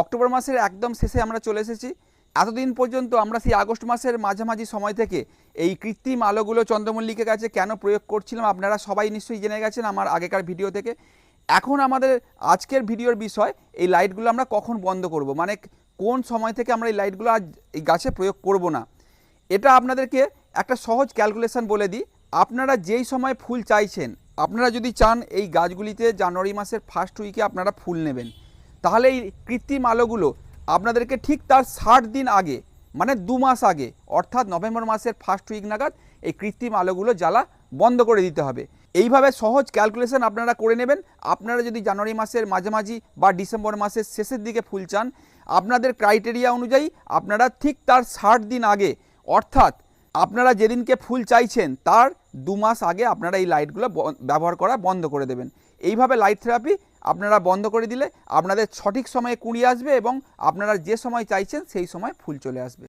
October মাসের একদম শেষে আমরা চলে এসেছি। এতদিন পর্যন্ত আমরা সেই আগস্ট মাসের মাঝামাঝি সময় থেকে এই কৃত্রিম আলোগুলো চন্দ্রমল্লিকের কাছে কেন প্রয়োগ করছিলাম আপনারা সবাই নিশ্চয়ই জেনে গেছেন আমার আগেকার ভিডিও থেকে। এখন আমাদের আজকের ভিডিওর বিষয়, এই লাইটগুলো আমরা কখন বন্ধ করব? মানে কোন সময় থেকে আমরা এই লাইটগুলো আজ এই গাছে প্রয়োগ করব না? এটা আপনাদেরকে একটা সহজ ক্যালকুলেশন বলে দিই। আপনারা যেই সময় ফুল চাইছেন, আপনারা যদি চান এই গাছগুলিতে জানুয়ারি মাসের ফার্স্ট উইকে আপনারা ফুল নেবেন। তাহলে এই কৃত্রিম আলোগুলো আপনাদেরকে ঠিক তার ষাট দিন আগে মানে দু মাস আগে, অর্থাৎ নভেম্বর মাসের ফার্স্ট উইক নাগাদ এই কৃত্রিম আলোগুলো জ্বালা বন্ধ করে দিতে হবে। এইভাবে সহজ ক্যালকুলেশন আপনারা করে নেবেন। আপনারা যদি জানুয়ারি মাসের মাঝামাঝি বা ডিসেম্বর মাসের শেষের দিকে ফুল চান, আপনাদের ক্রাইটেরিয়া অনুযায়ী আপনারা ঠিক তার ষাট দিন আগে, অর্থাৎ আপনারা যেদিনকে ফুল চাইছেন, তার দু মাস আগে আপনারা এই লাইটগুলো ব্যবহার করা বন্ধ করে দেবেন। এইভাবে লাইট থেরাপি আপনারা বন্ধ করে দিলে আপনাদের সঠিক সময়ে কুড়িয়ে আসবে এবং আপনারা যে সময় চাইছেন, সেই সময় ফুল চলে আসবে।